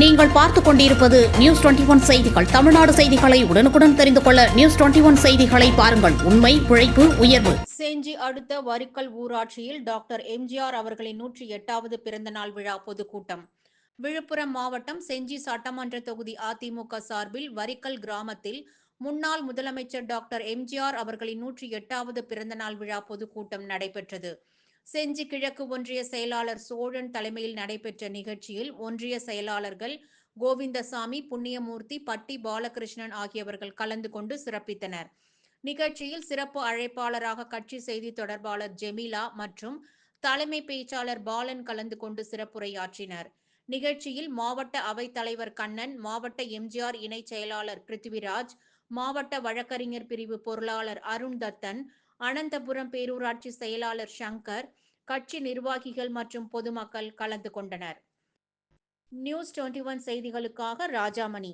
நீங்கள் பார்த்துக் கொண்டிருப்பது நியூஸ் டுவெண்டி ஒன் செய்திகள். தமிழ்நாடு செய்திகளை உடனுக்குடன் தெரிந்து கொள்ள நியூஸ் டுவெண்டி ஒன் செய்திகளை பாருங்கள். உண்மை உழைப்பு உயர்வு. செஞ்சி அடுத்த வரிக்கல் ஊராட்சியில் டாக்டர் எம்ஜிஆர் அவர்களின் நூற்றி எட்டாவது பிறந்தநாள் விழா பொதுக்கூட்டம். விழுப்புரம் மாவட்டம் செஞ்சி சட்டமன்ற தொகுதி அதிமுக சார்பில் வரிக்கல் கிராமத்தில் முன்னாள் முதலமைச்சர் டாக்டர் எம்ஜிஆர் அவர்களின் நூற்றி எட்டாவது பிறந்தநாள் விழா பொதுக்கூட்டம் நடைபெற்றது. செஞ்சி கிழக்கு ஒன்றிய செயலாளர் சோழன் தலைமையில் நடைபெற்ற நிகழ்ச்சியில் ஒன்றிய செயலாளர்கள் கோவிந்தசாமி புண்ணியமூர்த்தி பட்டி பாலகிருஷ்ணன் ஆகியவர்கள் கலந்து கொண்டு சிறப்பித்தனர். நிகழ்ச்சியில் சிறப்பு அழைப்பாளராக கட்சி செய்தி தொடர்பாளர் ஜெமிலா மற்றும் தலைமை பேச்சாளர் பாலன் கலந்து கொண்டு சிறப்புரையாற்றினர். நிகழ்ச்சியில் மாவட்ட அவைத் தலைவர் கண்ணன் மாவட்ட எம்ஜிஆர் இணை செயலாளர் பிருத்திவிராஜ் மாவட்ட வழக்கறிஞர் பிரிவு பொருளாளர் அருண் தத்தன் அனந்தபுரம் பேரூராட்சி செயலாளர் சங்கர் கட்சி நிர்வாகிகள் மற்றும் பொதுமக்கள் கலந்து கொண்டனர். நியூஸ் டுவெண்ட்டி ஒன் செய்திகளுக்காக ராஜாமணி.